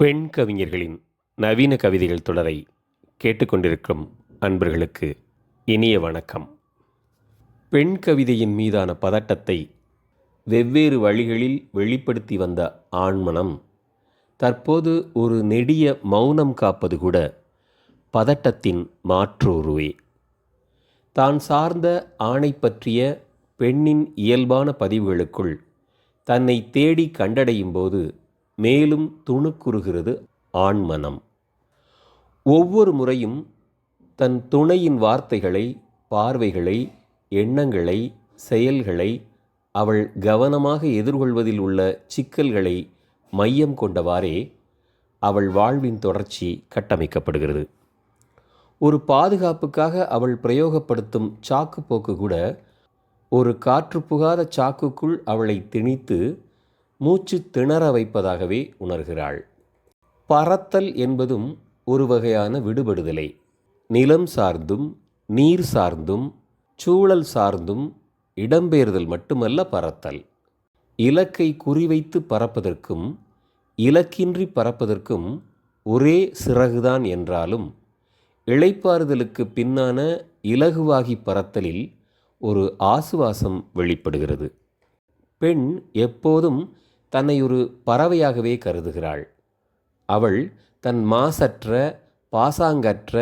பெண் கவிஞர்களின் நவீன கவிதைகள் தொடரை கேட்டுக்கொண்டிருக்கும் அன்பர்களுக்கு இனிய வணக்கம். பெண் கவிதையின் மீதான பதட்டத்தை வெவ்வேறு வழிகளில் வெளிப்படுத்தி வந்த ஆண்மனம் தற்போது ஒரு நெடிய மௌனம் காப்பது கூட பதட்டத்தின் மாற்றுருவே. தான் சார்ந்த ஆணை பற்றிய பெண்ணின் இயல்பான பதிவுகளுக்குள் தன்னை தேடி கண்டடையும் போது மேலும் துணுக்குறுகிறது ஆண்மனம். ஒவ்வொரு முறையும் தன் துணையின் வார்த்தைகளை பார்வைகளை எண்ணங்களை செயல்களை அவள் கவனமாக எதிர்கொள்வதில் உள்ள சிக்கல்களை மையம் கொண்டவாறே அவள் வாழ்வின் தொடர்ச்சி கட்டமைக்கப்படுகிறது. ஒரு பாதுகாப்புக்காக அவள் பிரயோகப்படுத்தும் சாக்கு போக்கு கூட ஒரு காற்று புகாத சாக்குக்குள் அவளை திணித்து மூச்சு திணற வைப்பதாகவே உணர்கிறாள். பறத்தல் என்பதும் ஒரு வகையான விடுபடுதலை. நிலம் சார்ந்தும் நீர் சார்ந்தும் சூழல் சார்ந்தும் இடம்பெயர்தல் மட்டுமல்ல பறத்தல். இலக்கை குறிவைத்து பறப்பதற்கும் இலக்கின்றி பறப்பதற்கும் ஒரே சிறகுதான் என்றாலும் இழைப்பாறுதலுக்கு பின்னான இலகுவாகி பறத்தலில் ஒரு ஆசுவாசம் வெளிப்படுகிறது. பெண் எப்போதும் தன்னை ஒரு பறவையாகவே கருதுகிறாள். அவள் தன் மாசற்ற பாசாங்கற்ற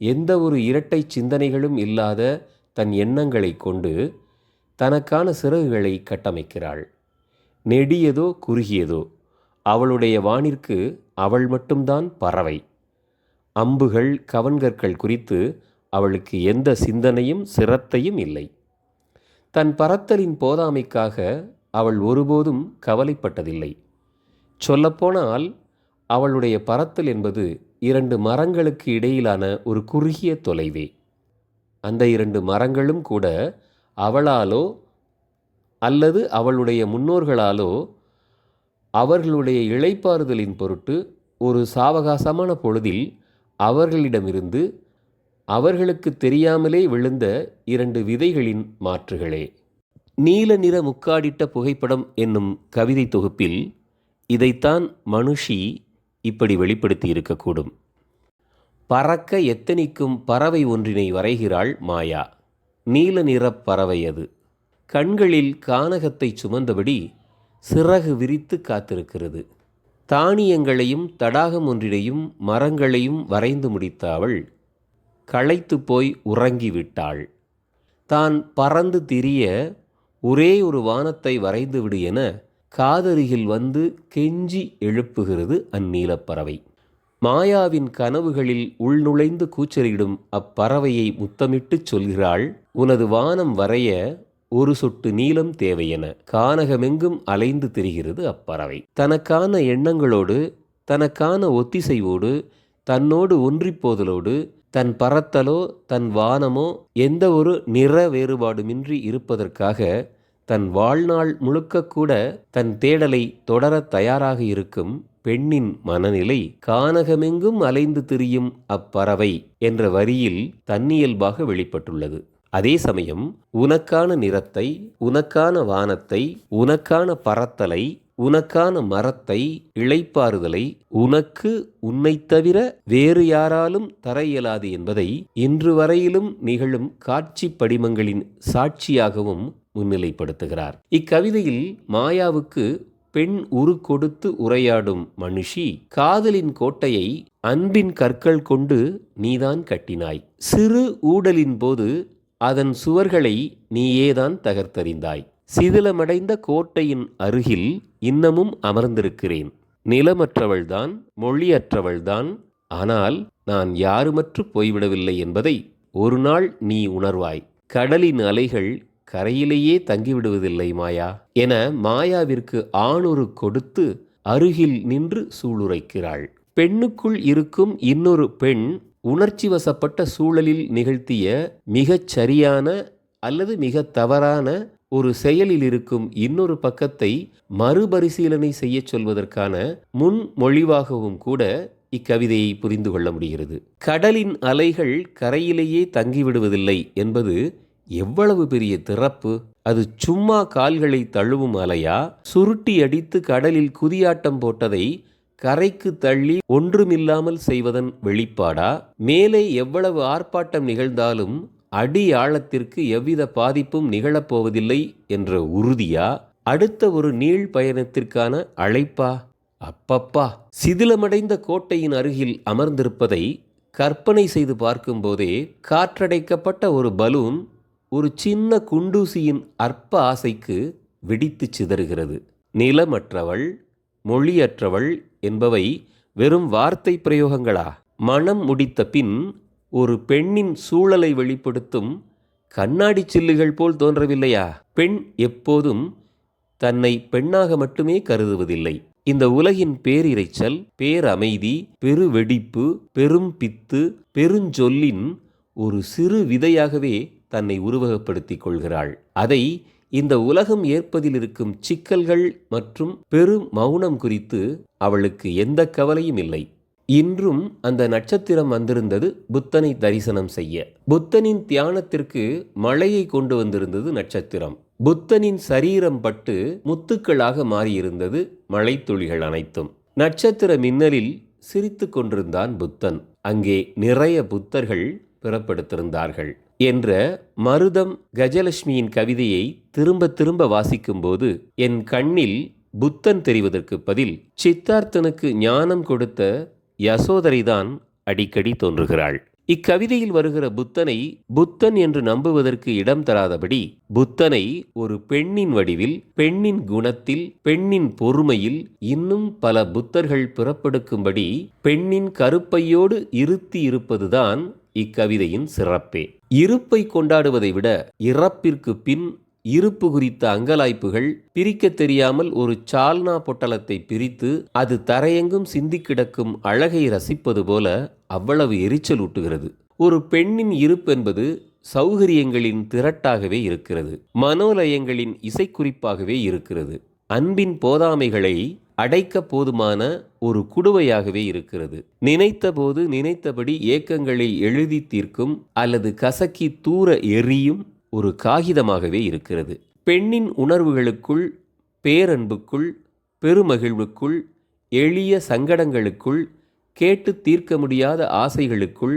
எந்த ஒரு இரட்டை சிந்தனைகளும் இல்லாத தன் எண்ணங்களை கொண்டு தனக்கான சிறகுகளை கட்டமைக்கிறாள். நெடியதோ குறுகியதோ அவளுடைய வானிற்கு அவள் மட்டும்தான் பறவை. அம்புகள் கவன்கற்கள் குறித்து அவளுக்கு எந்த சிந்தனையும் சிரத்தையும் இல்லை. தன் பறத்தலின் போதாமைக்காக அவள் ஒருபோதும் கவலைப்பட்டதில்லை. சொல்லப்போனால் அவளுடைய பறத்தல் என்பது இரண்டு மரங்களுக்கு இடையிலான ஒரு குறுகிய தொலைவே. அந்த இரண்டு மரங்களும் கூட அவளாலோ அல்லது அவளுடைய முன்னோர்களாலோ அவர்களுடைய இழைப்பாறுதலின் பொருட்டு ஒரு சாவகாசமான பொழுதில் அவர்களிடமிருந்து அவர்களுக்கு தெரியாமலே விழுந்த இரண்டு விதைகளின் மாற்றுகளே. நீல நிற முக்காடிட்ட புகைப்படம் என்னும் கவிதை தொகுப்பில் இதைத்தான் மனுஷி இப்படி வெளிப்படுத்தி இருக்கக்கூடும் பறக்க எத்தனிக்கும் பறவை ஒன்றினை வரைகிறாள் மாயா. நீல நிறப் பறவை அது. கண்களில் கானகத்தை சுமந்தபடி சிறகு விரித்து காத்திருக்கிறது. தானியங்களையும் தடாகம் ஒன்றினையும் மரங்களையும் வரைந்து முடித்த அவள் களைத்து போய் உறங்கிவிட்டாள். தான் பறந்து திரிய ஒரே ஒரு வானத்தை வரைந்துவிடு என காதருகில் வந்து கெஞ்சி எழுப்புகிறது அந்நீலப்பறவை மாயாவின் கனவுகளில் உள்நுழைந்து கூச்சலிடும் அப்பறவையை முத்தமிட்டுச் சொல்கிறாள் உனது வானம் வரைய ஒரு சொட்டு நீளம் தேவையென கானகமெங்கும் அலைந்து திரிகிறது அப்பறவை. தனக்கான எண்ணங்களோடு தனக்கான ஒத்திசைவோடு தன்னோடு ஒன்றிப்போதலோடு தன் பறத்தலோ தன் வானமோ எந்த ஒரு நிற வேறுபாடுமின்றி இருப்பதற்காக தன் வாழ்நாள் முழுக்க கூட தன் தேடலை தொடர தயாராக இருக்கும் பெண்ணின் மனநிலை கானகமெங்கும் அலைந்து திரியும் அப்பறவை என்ற வரியில் தன்னியல்பாக வெளிப்பட்டுள்ளது. அதே சமயம் உனக்கான நிறத்தை உனக்கான வானத்தை உனக்கான பறத்தலை உனக்கான மரத்தை இளைப்பாறுதலை உனக்கு உன்னைத் தவிர வேறு யாராலும் தர இயலாது என்பதை இன்று வரையிலும் நிகழும் காட்சி படிமங்களின் சாட்சியாகவும் முன்னிலைப்படுத்துகிறார். இக்கவிதையில் மாயாவுக்கு பெண் உரு கொடுத்து உரையாடும் மனுஷி காதலின் கோட்டையை அன்பின் கற்கள் கொண்டு நீதான் கட்டினாய். சிறு ஊடலின் போது அதன் சுவர்களை நீயேதான் தகர்த்தறிந்தாய். சிதிலமடைந்த கோட்டையின் அருகில் இன்னமும் அமர்ந்திருக்கிறேன். நிலமற்றவள்தான் மொழியற்றவள்தான். ஆனால் நான் யாருமற்று போய்விடவில்லை என்பதை ஒரு நாள் நீ உணர்வாய். கடலின் அலைகள் கரையிலேயே தங்கிவிடுவதில்லை மாயா. என மாயாவிற்கு ஆணொரு கொடுத்து அருகில் நின்று சூளுரைக்கிறாள். பெண்ணுக்குள் இருக்கும் இன்னொரு பெண் உணர்ச்சி வசப்பட்ட சூழலில் நிகழ்த்திய மிகச் சரியான அல்லது மிக தவறான ஒரு செயலில் இருக்கும் இன்னொரு பக்கத்தை மறுபரிசீலனை செய்ய சொல்வதற்கான முன்மொழிவாகவும் கூட இக்கவிதையை புரிந்து கொள்ள முடிகிறது. கடலின் அலைகள் கரையிலேயே தங்கிவிடுவதில்லை என்பது எவ்வளவு பெரிய திறப்பு? அது சும்மா கால்களை தழுவும் அலையா? சுருட்டி அடித்து கடலில் குதியாட்டம் போட்டதை கரைக்கு தள்ளி ஒன்றுமில்லாமல் செய்வதன் வெளிப்பாடா? மேலே எவ்வளவு ஆர்ப்பாட்டம் நிகழ்ந்தாலும் அடி ஆழத்திற்கு எவ்வித பாதிப்பும் நிகழப்போவதில்லை என்ற உறுதியா? அடுத்த ஒரு நீள் பயணத்திற்கான அழைப்பா? அப்பப்பா. சிதிலமடைந்த கோட்டையின் அருகில் அமர்ந்திருப்பதை கற்பனை செய்து பார்க்கும்போதே காற்றடைக்கப்பட்ட ஒரு பலூன் ஒரு சின்ன குண்டூசியின் அற்ப ஆசைக்கு வெடித்து சிதறுகிறது. நிலமற்றவள் மொழியற்றவள் என்பவை வெறும் வார்த்தை பிரயோகங்களா? மனம் முடித்த பின் ஒரு பெண்ணின் சூழலை வெளிப்படுத்தும் கண்ணாடி சில்லுகள் போல் தோன்றவில்லையா? பெண் எப்போதும் தன்னை பெண்ணாக மட்டுமே கருதுவதில்லை. இந்த உலகின் பேரிரைச்சல் பேரமைதி பெருவெடிப்பு பெரும் பித்து பெருஞ்சொல்லின் ஒரு சிறு விதையாகவே தன்னை உருவகப்படுத்திக் கொள்கிறாள். அதை இந்த உலகம் ஏற்பதில் இருக்கும் சிக்கல்கள் மற்றும் பெரும் மௌனம் குறித்து அவளுக்கு எந்த கவலையும் இல்லை. இன்றும் அந்த நட்சத்திரம் வந்திருந்தது புத்தனை தரிசனம் செய்ய. புத்தனின் தியானத்திற்கு மழையை கொண்டு வந்திருந்தது நட்சத்திரம். புத்தனின் சரீரம் பட்டு முத்துக்களாக மாறியிருந்தது மழைத்துளிகள் அனைத்தும். நட்சத்திர மின்னலில் சிரித்து கொண்டிருந்தான் புத்தன். அங்கே நிறைய புத்தர்கள் பிறப்படுத்திருந்தார்கள் என்ற மருதம் கஜலட்சுமியின் கவிதையை திரும்ப திரும்ப வாசிக்கும்போது என் கண்ணில் புத்தன் தெரிவதற்கு பதில் சித்தார்த்தனுக்கு ஞானம் கொடுத்த யசோதரைதான் அடிக்கடி தோன்றுகிறாள். இக்கவிதையில் வருகிற புத்தனை புத்தன் என்று நம்புவதற்கு இடம் தராதபடி புத்தனை ஒரு பெண்ணின் வடிவில் பெண்ணின் குணத்தில் பெண்ணின் பொறுமையில் இன்னும் பல புத்தர்கள் பிறப்பெடுக்கும்படி பெண்ணின் கருப்பையோடு இருத்தி இருப்பதுதான் இக்கவிதையின் சிறப்பே. இருப்பை கொண்டாடுவதை விட இறப்பிற்கு பின் இருப்பு குறித்த அங்கலாய்ப்புகள் பிரிக்கத் தெரியாமல் ஒரு சால்னா பொட்டலத்தை பிரித்து அது தரையெங்கும் சிந்தி கிடக்கும் அழகை ரசிப்பது போல அவ்வளவு எரிச்சல் ஊட்டுகிறது ஒரு பெண்ணின் இருப்பு என்பது சௌகரியங்களின் திரட்டாகவே இருக்கிறது. மனோலயங்களின் இசைக்குறிப்பாகவே இருக்கிறது. அன்பின் போதாமைகளை அடைக்க போதுமான ஒரு குடுவையாகவே இருக்கிறது. நினைத்தபோது நினைத்தபடி ஏக்கங்களை எழுதி தீர்க்கும் அல்லது கசக்கி தூர எரியும் ஒரு காகிதமாகவே இருக்கிறது. பெண்ணின் உணர்வுகளுக்குள் பேரன்புக்குள் பெருமகிழ்வுக்குள் எளிய சங்கடங்களுக்குள் கேட்டு தீர்க்க முடியாத ஆசைகளுக்குள்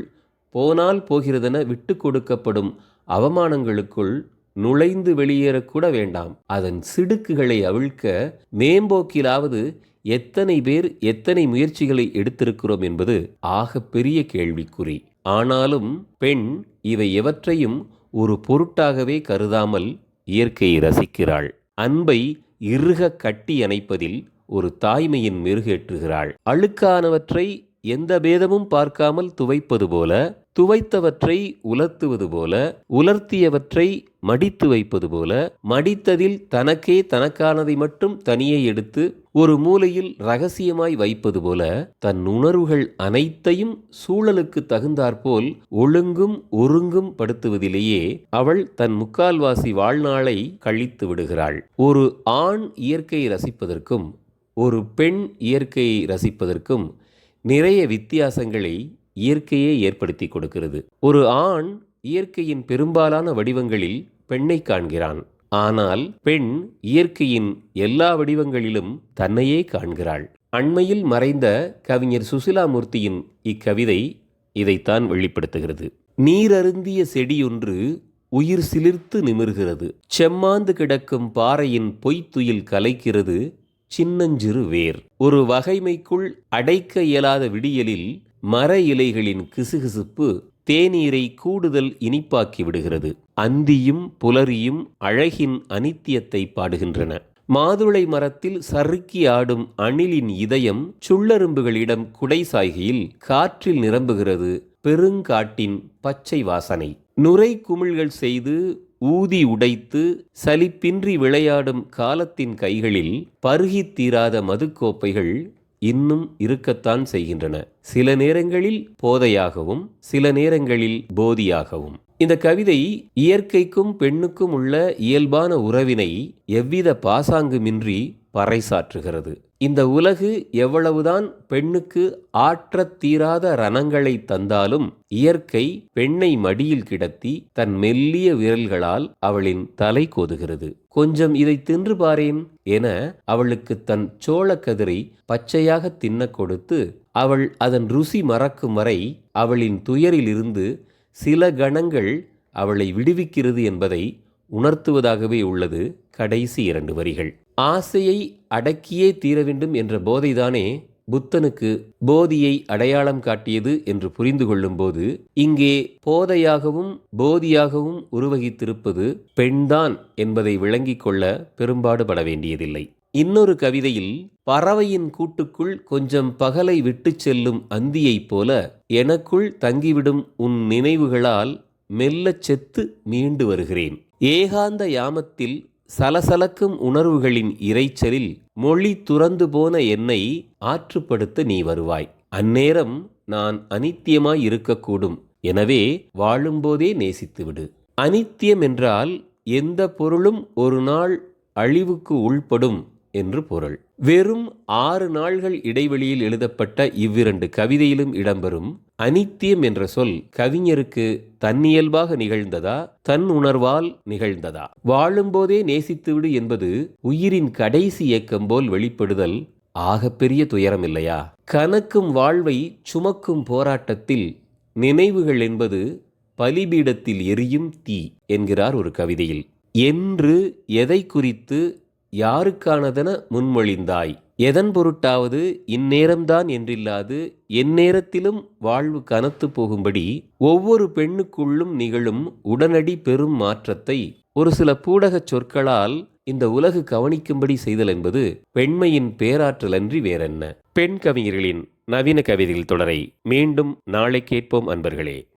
போனால் போகிறதென விட்டு கொடுக்கப்படும் அவமானங்களுக்குள் நுழைந்து வெளியேறக்கூட வேண்டாம். அதன் சிடுக்குகளை அவிழ்க்க மேம்போக்கிலாவது எத்தனை பேர் எத்தனை முயற்சிகளை எடுத்திருக்கிறோம் என்பது ஆக பெரிய கேள்விக்குறி. ஆனாலும் பெண் இவை எவற்றையும் ஒரு பொருட்டாகவே கருதாமல் இயற்கையை ரசிக்கிறாள். அன்பை இறுக கட்டி அணைப்பதில் ஒரு தாய்மையின் மெருகேற்றுகிறாள். அழுக்கானவற்றை எந்த பேதமும் பார்க்காமல் துவைப்பது போல துவைத்தவற்றை உலர்த்துவது போல உலர்த்தியவற்றை மடித்து வைப்பது போல மடித்ததில் தனக்கே தனக்கானதை மட்டும் தனியே எடுத்து ஒரு மூலையில் ரகசியமாய் வைப்பது போல தன் உணர்வுகள் அனைத்தையும் சூழலுக்கு தகுந்தாற்போல் ஒழுங்கும் ஒருங்கும் படுத்துவதிலேயே அவள் தன் முக்கால்வாசி வாழ்நாளை கழித்து விடுகிறாள். ஒரு ஆண் இயற்கையை ரசிப்பதற்கும் ஒரு பெண் இயற்கையை ரசிப்பதற்கும் நிறைய வித்தியாசங்களை இயற்கையே ஏற்படுத்தி கொடுக்கிறது. ஒரு ஆண் இயற்கையின் பெரும்பாலான வடிவங்களில் பெண்ணை காண்கிறான். ஆனால் பெண் இயற்கையின் எல்லா வடிவங்களிலும் தன்னையே காண்கிறாள். அண்மையில் மறைந்த கவிஞர் சுசிலாமூர்த்தியின் இக்கவிதை இதைத்தான் வெளிப்படுத்துகிறது. நீரருந்திய செடியொன்று உயிர் சிலிர்த்து நிமிர்கிறது. செம்மாந்து கிடக்கும் பாறையின் பொய்த்துயில் கலைக்கிறது. சின்னஞ்சிறு வேர். ஒரு வகைமைக்குள் அடைக்க இயலாத விடியலில் மர இலைகளின் கிசுகிசுப்பு தேநீரை கூடுதல் இனிப்பாக்கி விடுகிறது. அந்தியும் புலரியும் அழகின் அனித்தியத்தை பாடுகின்றன. மாதுளை மரத்தில் சறுக்கி ஆடும் அணிலின் இதயம் சுள்ளரும்புகளிடம் குடை சாய்கையில் காற்றில் நிரம்புகிறது பெருங்காட்டின் பச்சை வாசனை. நுரை குமிழ்கள் செய்து ஊதி உடைத்து சலிப்பின்றி விளையாடும் காலத்தின் கைகளில் பருகித் தீராத மதுக்கோப்பைகள் இன்னும் இருக்கத்தான் செய்கின்றன. சில நேரங்களில் போதையாகவும் சில நேரங்களில் போதியாகவும். இந்த கவிதை இயற்கைக்கும் பெண்ணுக்கும் உள்ள இயல்பான உறவினை எவ்வித பாசாங்குமின்றி பறைசாற்றுகிறது. இந்த உலகு எவ்வளவுதான் பெண்ணுக்கு ஆற்றத் தீராத ரணங்களை தந்தாலும் இயற்கை பெண்ணை மடியில் கிடத்தி தன் மெல்லிய விரல்களால் அவளின் தலை கோதுகிறது. கொஞ்சம் இதை தின்று பாரேன் என அவளுக்கு தன் சோளக்கதிரை பச்சையாக தின்னக் கொடுத்து அவள் அதன் ருசி மறக்கும் வரை அவளின் துயரிலிருந்து சில கணங்கள் அவளை விடுவிக்கிறது என்பதை உணர்த்துவதாகவே உள்ளது. கடைசி இரண்டு வரிகள். ஆசையை அடக்கியே தீர வேண்டும் என்ற போதைதானே புத்தனுக்கு போதியை அடையாளம் காட்டியது என்று புரிந்து கொள்ளும்போது இங்கே போதையாகவும் போதியாகவும் உருவகித்திருப்பது பெண்தான் என்பதை விளங்கிக் கொள்ள பெரும்பாடுபட வேண்டியதில்லை. இன்னொரு கவிதையில் பறவையின் கூட்டுக்குள் கொஞ்சம் பகலை விட்டுச் செல்லும் அந்தியைப் போல எனக்குள் தங்கிவிடும் உன் நினைவுகளால் மெல்லச் செத்து மீண்டு வருகிறேன். ஏகாந்த யாமத்தில் சலசலக்கும் உணர்வுகளின் இரைச்சலில் மொழி துறந்து போன என்னை ஆற்றுப்படுத்த நீ வருவாய். அந்நேரம் நான் அனித்தியமாய் இருக்கக்கூடும். எனவே வாழும்போதே நேசித்துவிடு. அனித்தியம் என்றால் எந்த பொருளும் ஒரு நாள் அழிவுக்கு உள்படும் என்று பொருள். வெறும் ஆறு நாள்கள் இடைவெளியில் எழுதப்பட்ட இவ்விரண்டு கவிதையிலும் இடம்பெறும் அனித்தியம் என்ற சொல் கவிஞருக்கு தன்னியல்பாக நிகழ்ந்ததா தன் உணர்வால் நிகழ்ந்ததா? வாழும்போதே நேசித்துவிடு என்பது உயிரின் கடைசி இயக்கம் போல் வெளிப்படுதல் ஆகப்பெரிய துயரம் இல்லையா கனக்கும் வாழ்வை சுமக்கும் போராட்டத்தில் நினைவுகள் என்பது பலிபீடத்தில் எரியும் தீ என்கிறார் ஒரு கவிதையில். என்று எதை குறித்து யாருக்கானதென முன்மொழிந்தாய்? எதன் பொருட்டாவது இந்நேரம்தான் என்றில்லாது எந்நேரத்திலும் வாழ்வு கனத்து போகும்படி ஒவ்வொரு பெண்ணுக்குள்ளும் நிகழும் உடனடி பெரும் மாற்றத்தை ஒரு சில பூடகச் சொற்களால் இந்த உலகு கவனிக்கும்படி செய்தல் என்பது பெண்மையின் பேராற்றலன்றி வேறென்ன. பெண் கவிஞர்களின் நவீன கவிதைகள் தொடரை மீண்டும் நாளை கேட்போம் அன்பர்களே.